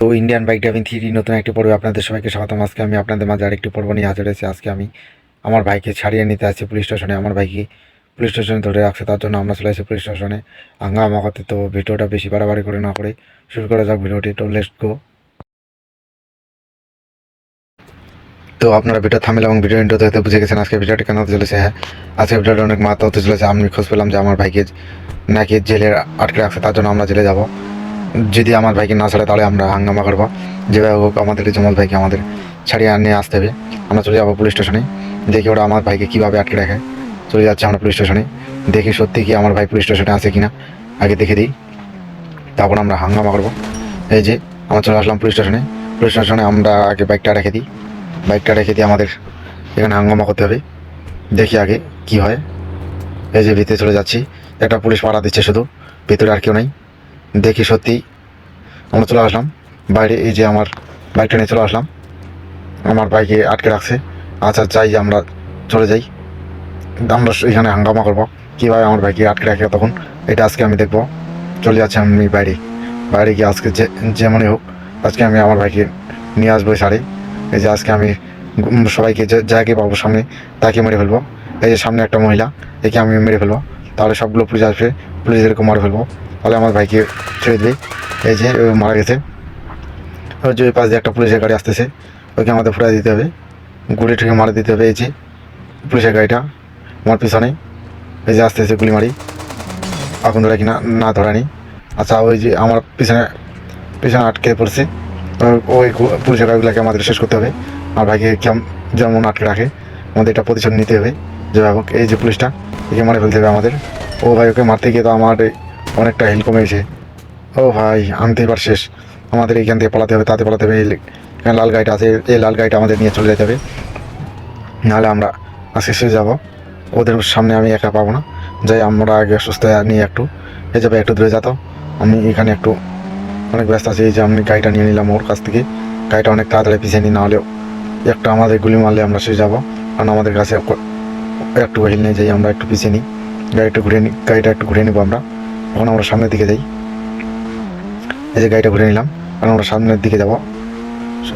তো Indian bike driving three নতুন একটি পর্বে আপনাদের সবাইকে স্বাগতম। আজকে আমি আপনাদের মাঝে আরেকটি পর্ব নিয়ে হাজির হয়েছি। আজকে আমি আমার ভাইকে ছাড়িয়ে নিতে আসছি পুলিশ স্টেশনে আমার ভাইকে পুলিশ স্টেশনে ধরে রাখছে, তার জন্য আমরা চলে আসি পুলিশ স্টেশনে হাঙ্গামা করতে তো ভিডিওটা বেশি বাড়াবাড়ি করে না করে শুরু করা যাক ভিডিওটি। তো লেটস গো তো আপনারা ভিডিও থামেল এবং ভিডিও ইন্টারতে হতে বুঝে গেছেন আজকে ভিডিওটি কেন হতে চলেছে। হ্যাঁ আজকে ভিডিওটা অনেক মাত্রা হতে চলেছে। আমি খোঁজ পেলাম যে আমার ভাইকে নাকি জেলে আটকে রাখছে, তার জন্য আমরা জেলে যাব। যদি আমার ভাইকে না ছাড়ে, তাহলে আমরা হাঙ্গামা করব। যেভাবে হোক, আমাদের জমল ভাইকে আমাদের ছাড়িয়ে নিয়ে আসতে হবে। আমরা চলে যাব পুলিশ স্টেশনে দেখি ওরা আমার ভাইকে কীভাবে আটকে রাখে। চলে যাচ্ছে আমরা পুলিশ স্টেশনে দেখি সত্যি কি আমার ভাই পুলিশ স্টেশনে আছে কিনা। আগে দেখে দিই। তারপর আমরা হাঙ্গামা করব। এই যে, আমরা চলে আসলাম পুলিশ স্টেশনে পুলিশ স্টেশনে আমরা আগে বাইকটা রেখে দিই। বাইকটা রেখে দিয়ে আমাদের এখানে হাঙ্গামা করতে হবে। দেখি আগে কি হয়। এই যে, ভিতরে চলে যাচ্ছি। একটা পুলিশ পাড়া দিচ্ছে শুধু। ভিতরে আর কেউ নেই। দেখি সত্যি আমরা চলে আসলাম। বাইরে এই যে আমার বাইকটা নিয়ে চলে আসলাম। আমার বাইকে আটকে রাখছে। আচ্ছা যাই, আমরা চলে যাই। আমরা এখানে হাঙ্গামা করব। কীভাবে আমার বাইকে আটকে রাখে তখন এটা আজকে আমি দেখব। চলে যাচ্ছি আমি বাইরে। বাইরে গিয়ে আজকে যে যেমনই হোক, আজকে আমি আমার বাইকে নিয়ে আসব সারে। এই যে আজকে আমি সবাইকে যাকে পাবো সামনে, তাকে মেরে ফেলব। এই যে সামনে একটা মহিলা, একে আমি মেরে ফেলব। তাহলে সবগুলো পুলিশ আসবে, পুলিশদেরকে মারে ফেলব। তাহলে আমার ভাইকে ছেড়ে দেবে এই যে মারা গেছে। ওই যে পাশ দিয়ে একটা পুলিশের গাড়ি আসতেছে, ওকে আমাদের ফুটাই দিতে হবে। গুলি ঠুকে মারা দিতে হবে, এই যে পুলিশের গাড়িটা আমার পিছনে। এই যে আসতেছে গুলি মারি এখন ধরে কিনা না ধরানি। আচ্ছা ওই যে আমার পিছনে পিছনে আটকে পড়ছে। ওই- পুলিশের গাড়িগুলোকে আমাদের শেষ করতে হবে। আমার ভাইকে কেম- যেমন আটকে রাখে, আমাদের এটা প্রতিশোধ নিতে হবে। যেভাবে হোক এই যে পুলিশটা, একে মারে ফেলতে হবে আমাদের। ও ভাই ওকে মারতে গিয়ে তো আমার অনেকটা হেল কমে গেছে ও ভাই, আনতে এবার শেষ। আমাদের এইখান থেকে পালাতে হবে, তাতে পালাতে হবে। এই লাল গাড়িটা আছে, এই লাল গাড়িটা আমাদের নিয়ে চলে যেতে হবে। নাহলে আমরা আজকে শেষ যাব। ওদের সামনে আমি একা পাবো না। যাই, আমরা আগে সুস্থ নিয়ে একটু, এই যাবে একটু দূরে যেত। আমি এখানে একটু অনেক ব্যস্ত আছি। এই যে আমি গাড়িটা নিয়ে নিলাম ওর কাছ থেকে। গাড়িটা অনেক তাড়াতাড়ি পিছিয়ে নিই নাহলেও একটা আমাদের গুলি মারলে আমরা শেষ যাব। কারণ আমাদের কাছে একটু হিল নিয়ে যাই আমরা একটু পিছিয়ে নিই গাড়িটা ঘুরে নিই গাড়িটা একটু ঘুরে নেব আমরা। তখন আমরা সামনের দিকে যাই। এই যে গাড়িটা ঘুরে নিলাম কারণ আমরা সামনের দিকে যাব।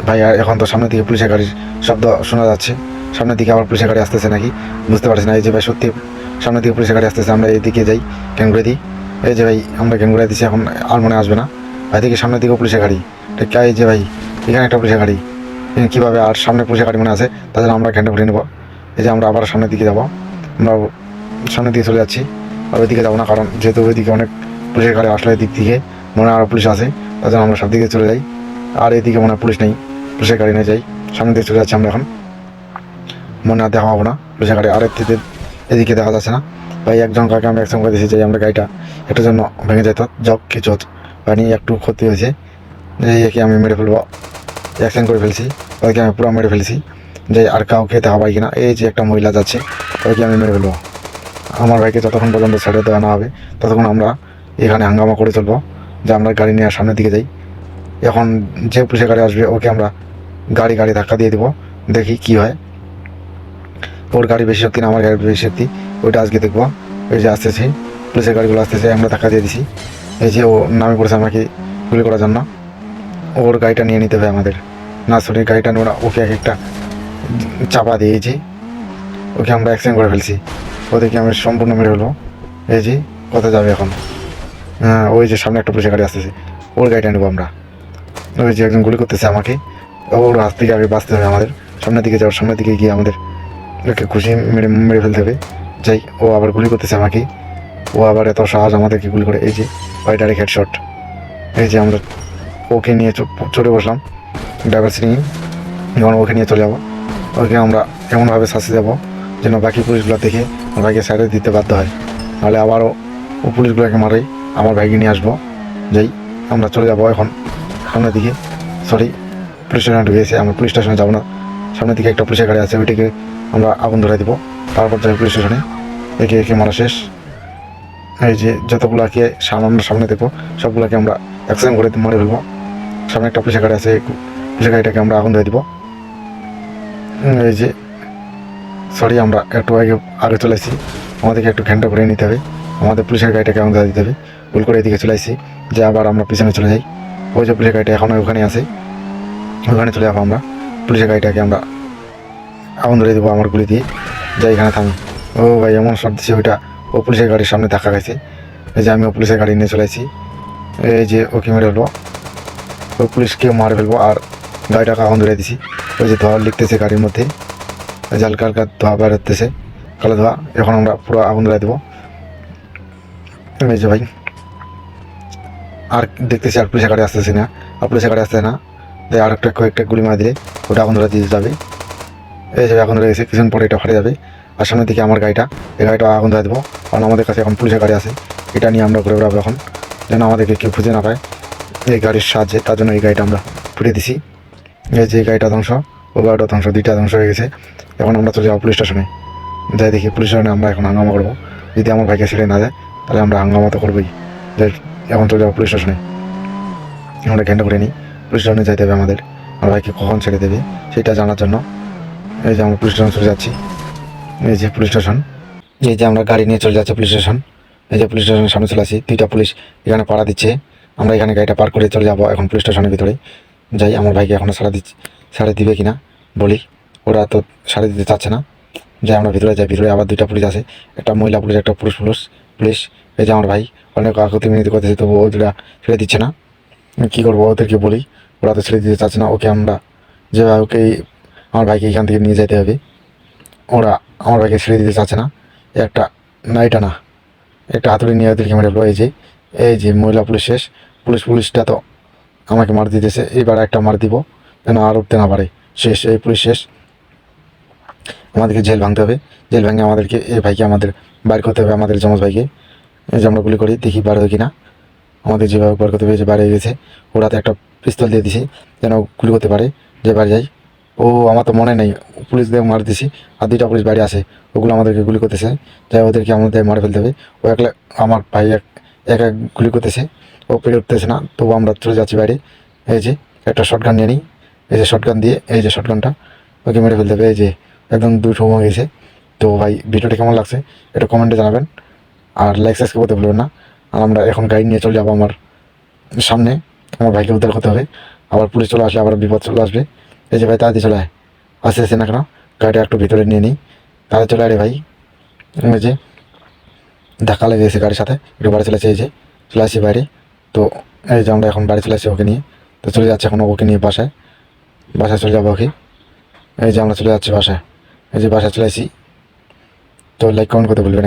ভাই এখন তো সামনের দিকে পুলিশের গাড়ির শব্দ শোনা যাচ্ছে। সামনের দিকে আবার পুলিশের গাড়ি আসতেছে নাকি? বুঝতে পারছি না, এই যে ভাই, সত্যি সামনের দিকে পুলিশের গাড়ি আসতেছে, আমরা এইদিকে যাই ক্যান ঘুরে দিই। এই যে ভাই, আমরা ক্যান ঘুরে দিচ্ছি এখন আর মনে আসবে না। ভাই, দেখি সামনের দিকেও পুলিশের গাড়ি। এই যে ভাই, এখানে একটা পুলিশের গাড়ি। কীভাবে আর সামনে পুলিশের গাড়ি মনে আছে তাহলে আমরা ক্যানটা ঘুরে নেব। এই যে আমরা আবার সামনের দিকে যাব। আমরা সামনের দিকে চলে যাচ্ছি। আর ওইদিকে যাব না, কারণ যেহেতু ওইদিকে অনেক পুলিশের গাড়ি আসলে দিক থেকে মনে হয় আরও পুলিশ আছে, তার জন্য আমরা সব দিকে চলে যাই। আর এদিকে মনে হয় পুলিশ নেই, পুলিশের গাড়ি নিয়ে যাই, সামনের দিকে চলে যাচ্ছি আমরা এখন। মনে হয় দেখা পাবো না, পুলিশের গাড়ি আর এদিকে এদিকে দেখা যাচ্ছে না। ভাই, একজন কাকে আমরা একসঙ্গে দিয়েছি যে আমরা গাড়িটা একটার জন্য ভেঙে যেত জগ কিছু পানি একটু ক্ষতি হয়েছে। যে একে আমি মেরে ফেলব। অ্যাক্সিডেন্ট করে ফেলছি ওইকে আমি পুরো মেরে ফেলছি। যে আর কাউকে দেখা পাই কিনা, এই যে একটা মহিলা যাচ্ছে ওইকে আমি মেরে ফেলব। আমার ভাইকে যতক্ষণ পর্যন্ত ছেড়ে দেওয়া না হবে, ততক্ষণ আমরা এখানে হাঙ্গামা করে চলবো, যে আমরা গাড়ি নিয়ে সামনের দিকে যাই। এখন যে পুলিশের গাড়ি আসবে, ওকে আমরা গাড়ি গাড়ি ধাক্কা দিয়ে দেবো, দেখি কি হয়। ওর গাড়ি বেশি শক্তি না, আমার গাড়ি বেশি শক্তি, ওইটা আজকে দেখব। ওই যে আসতেছে, পুলিশের গাড়িগুলো আসতেছে, আমরা ধাক্কা দিয়ে দিছি। এই যে ও নামে পড়েছে আমাকে গুলি করার জন্য। ওর গাড়িটা নিয়ে নিতে হবে আমাদের। না সরি গাড়িটা ওরা ওকে এক একটা চাপা দিয়েছি। ওকে আমরা অ্যাক্সিডেন্ট করে ফেলছি। ওদেরকে আমি সম্পূর্ণ মেরে ফেলব। এই যে কোথায় যাবে এখন? হ্যাঁ ওই যে সামনে একটা পুলিশের গাড়ি আসতেছে। ওর গাড়িটা নেব আমরা। ওই যে একজন গুলি করতেছে আমাকে। ওর হাত থেকে আগে বাঁচতে হবে আমাদের। সামনের দিকে যাওয়ার সামনের দিকে গিয়ে আমাদের ওকে খুশি মেরে মেরে ফেলতে হবে। যাই, ও আবার গুলি করতেছে আমাকে। ও আবার এত সাহস আমাদেরকে গুলি করে। এই যে, ওই ডাইরেক্ট হেডশট এই যে আমরা ওকে নিয়ে চলে বসলাম। ড্রাইভার সিটিংয়ে যখন ওকে নিয়ে চলে যাব। ওকে আমরা এমনভাবে শাস্তি দেবো। যেন বাকি পুলিশগুলো দেখে ভাইকে সাইডে দিতে বাধ্য হয়। নাহলে আবারও ও পুলিশগুলোকে মারে আমার ভাইকে নিয়ে আসব। যাই, আমরা চলে যাব এখন। সামনের দিকে। সরি পুলিশ স্টেশনে ঢুকে গেছে আমরা পুলিশ স্টেশনে যাব না। সামনের দিকে একটা পুলিশের গাড়ি আছে, ওইটিকে আমরা আগুন ধরে দিব। তারপর যাই পুলিশ স্টেশনে। একে একে মারা শেষ। এই যে যতগুলোকে সামনে আমরা সামনে দেখব, সবগুলোকে আমরা অ্যাক্সিডেন্ট করে মারে ফেলব। সামনে একটা পুলিশের গাড়ি আছে, পুলিশের গাড়িটাকে আমরা আগুন ধরে দিব। এই যে সরি আমরা একটু আগে আগে চলে আসি। আমাদেরকে একটু ঘ্যানটা করে নিতে হবে। আমাদের পুলিশের গাড়িটাকে ধরে দিতে হবে। ভুল করে এদিকে চলে আসি। যে আবার আমরা পিছনে চলে যাই। ওই যে পুলিশের গাড়িটা এখন ওখানে আছে। ওখানে চলে যাব আমরা। পুলিশের গাড়িটাকে আমরা আগুন ধরে দেবো আমার গুলি দিয়ে। যাই এখানে থামি। ও ভাই, এমন সব দিচ্ছে ওইটা। ও পুলিশের গাড়ির সামনে ধাক্কা গেছে এই যে আমি ও পুলিশের গাড়ি নিয়ে চলে আসি। এই যে ওকে মেরে ফেলব। ওই পুলিশকে মারে ফেলব। আর গাড়িটাকে আগুন ধরে দিছি। ওই যে ধোয়া লিখতেছে গাড়ির মধ্যে। যে হালকা হালকা ধোয়া বের হতেছে কালো ধোয়া, এখন আমরা পুরো আগুন ধরে দেবো। এই যে ভাই, আর দেখতেছি আর পুলিশের গাড়ি আসতেছে না। আর পুলিশের গাড়ি আসতেছে না। তাই আর একটা কয়েকটা গুলি মারা দিলে, ওটা আগুন ধরে দিয়ে যাবে। এই যে আগুন ধরে গেছে কিছুদিন পরে এটা ফাটে যাবে। আর সামনের দিকে আমার গাড়িটা, এই গাড়িটা আগুন ধরে দেবো। কারণ আমাদের কাছে এখন পুলিশের গাড়ি আছে, এটা নিয়ে আমরা ঘুরে বেড়াবো এখন। যেন আমাদেরকে কেউ খুঁজে না পায়। এই গাড়ির সাহায্যে, তার জন্য এই গাড়িটা আমরা ফুটে দিছি। এই যে গাড়িটা ধ্বংস। ও ধ্বংস, দুইটা ধ্বংস হয়ে গেছে। এখন আমরা চলে যাব পুলিশ স্টেশনে যাই দেখি পুলিশ স্টেশনে আমরা এখন হাঙ্গামা করব। যদি আমার ভাইকে ছেড়ে না যায় তাহলে আমরা হাঙ্গামা তো করবোই। যাই, এখন চলে যাব পুলিশ স্টেশনে আমরা ঘ্যান্ড করে নিই। পুলিশ স্টেশনে যাইতে হবে আমাদের। আমার ভাইকে কখন ছেড়ে দেবে, সেটা জানার জন্য। এই যে আমরা পুলিশ স্টেশন চলে যাচ্ছি। এই যে পুলিশ স্টেশন এই যে আমরা গাড়ি নিয়ে চলে যাচ্ছি পুলিশ স্টেশন এই যে পুলিশ স্টেশনের সামনে চলে আসি। দুইটা পুলিশ এখানে পাড়া দিচ্ছে। আমরা এখানে গাড়িটা পার করে চলে যাব এখন পুলিশ স্টেশনের ভিতরে। যাই, আমার ভাইকে এখনও সারা দিচ্ছে। সারা দিবে কিনা? বলি, ওরা তো সারা দিতে চাচ্ছে না। যাই, আমরা ভিতরে যাই, ভিতরে আবার দুইটা পুলিশ আছে। একটা মহিলা পুলিশ, একটা পুরুষ পুলিশ। পুলিশ, এই যে আমার ভাই, অনেক আকুতি মিনতি করতেছে তবু ওরা ছেড়ে দিচ্ছে না। কী করব, ওদেরকে বলি, ওরা তো ছেড়ে দিতে চাচ্ছে না, ওকে আমরা যে ওকে আমার ভাইকে এখান থেকে নিয়ে যেতে হবে। ওরা আমার ভাইকে ছেড়ে দিতে চাচ্ছে না। একটা না এটা না, একটা হাতুড়ি নিয়ে ওদেরকে মেরে এই যে এই যে মহিলা পুলিশ শেষ, পুলিশ পুলিশটা তো আমাকে মার দিতেছে এইবার একটা মার দিব। যেন আর উঠতে না পারে। শেষ, এই পুলিশ শেষ। আমাদেরকে জেল ভাঙতে হবে। জেল ভেঙে আমাদেরকে, এই ভাইকে আমাদের বাইর করতে হবে, আমাদের যমজ ভাইকে। যে আমরা গুলি করি, দেখি বার হয় কিনা। আমাদের যেভাবে বার করতে হবে যে বাইরে গেছে ওরাতে একটা পিস্তল দিয়ে দিছি, যেন গুলি করতে পারে। যে বাড়ি যাই। ও, আমার তো মনে নেই। পুলিশ দিয়ে মার দিছি, আর দুইটা পুলিশ বাড়ি আছে। ওগুলো আমাদেরকে গুলি করতেছে। যাই ওদেরকে আমাদের মারে ফেলতে হবে। ও একলা, আমার ভাই এক এক গুলি করতেছে। ও পেরে উঠতেছে না। তবু আমরা চলে যাচ্ছি বাইরে এই যে, একটা শর্টগান নিয়ে নিই। এই যে শর্টগান দিয়ে, এই যে শর্টগানটা ওকে মেরে ফেলতে হবে। এই যে একদম দুই সময় গেছে। তো ভাই, ভিডিওটা কেমন লাগছে? এটা কমেন্টে জানাবেন। আর লাইক সাবস্ক্রাইব করতে ভুলবেন না। আর আমরা এখন গাড়ি নিয়ে চলে যাব আমার সামনে। আমার ভাইকে উদ্ধার করতে হবে। আবার পুলিশ চলে আসলে আবার বিপদ চলে আসবে। এই যে ভাই, তাড়াতাড়ি চলে আয়। আসতে আসছে না কেন? গাড়িটা একটু ভিতরে নিয়ে নিই। তাহলে চলে আয় ভাই। এই যে ধাক্কা লেগে গেছে গাড়ির সাথে। একটু বাড়ি চলে এই যে চলে আসি বাইরে। তো এই যে আমরা এখন বাড়ি চলে আসি ওকে নিয়ে। তো চলে যাচ্ছে এখন ওকে নিয়ে বাসায়। বাসায় চলে যাব ওকে এই যে আমরা চলে যাচ্ছি বাসায়। এই যে বাসা চলে আসি। তো লাইক কমেন্ট করতে বলবেন।